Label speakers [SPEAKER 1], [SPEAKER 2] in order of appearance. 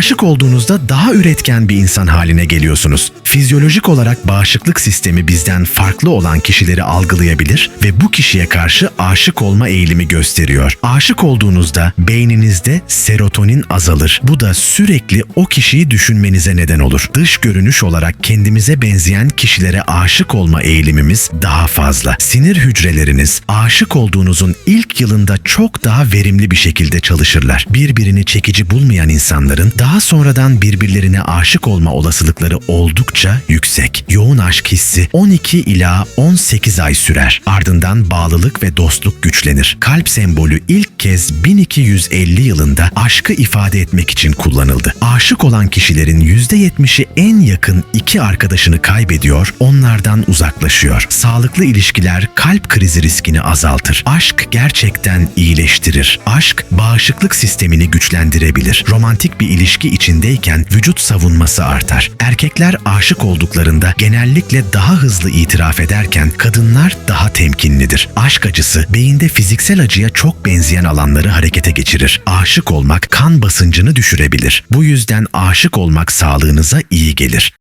[SPEAKER 1] Aşık olduğunuzda daha üretken bir insan haline geliyorsunuz. Fizyolojik olarak bağışıklık sistemi bizden farklı olan kişileri algılayabilir ve bu kişiye karşı aşık olma eğilimi gösteriyor. Aşık olduğunuzda beyninizde serotonin azalır. Bu da sürekli o kişiyi düşünmenize neden olur. Dış görünüş olarak kendimize benzeyen kişilere aşık olma eğilimimiz daha fazla. Sinir hücreleriniz aşık olduğunuzun ilk yılında çok daha verimli bir şekilde çalışırlar. Birbirini çekici bulmayan insanların daha sonradan birbirlerine aşık olma olasılıkları oldukça yüksek. Yoğun aşk hissi 12 ila 18 ay sürer. Ardından bağlılık ve dostluk güçlenir. Kalp sembolü ilk kez 1250 yılında aşkı ifade etmek için kullanıldı. Aşık olan kişilerin %70'i en yakın iki arkadaşını kaybediyor, onlardan uzaklaşıyor. Sağlıklı ilişkiler kalp krizi riskini azaltır. Aşk gerçekten iyileştirir. Aşk bağışıklık sistemini güçlendirebilir. Romantik bir ilişki içindeyken vücut savunması artar. Erkekler aşık olduklarında genellikle daha hızlı itiraf ederken kadınlar daha temkinlidir. Aşk acısı beyinde fiziksel acıya çok benzeyen alanları harekete geçirir. Aşık olmak kan basıncını düşürebilir. Bu yüzden aşık olmak sağlığınıza iyi gelir.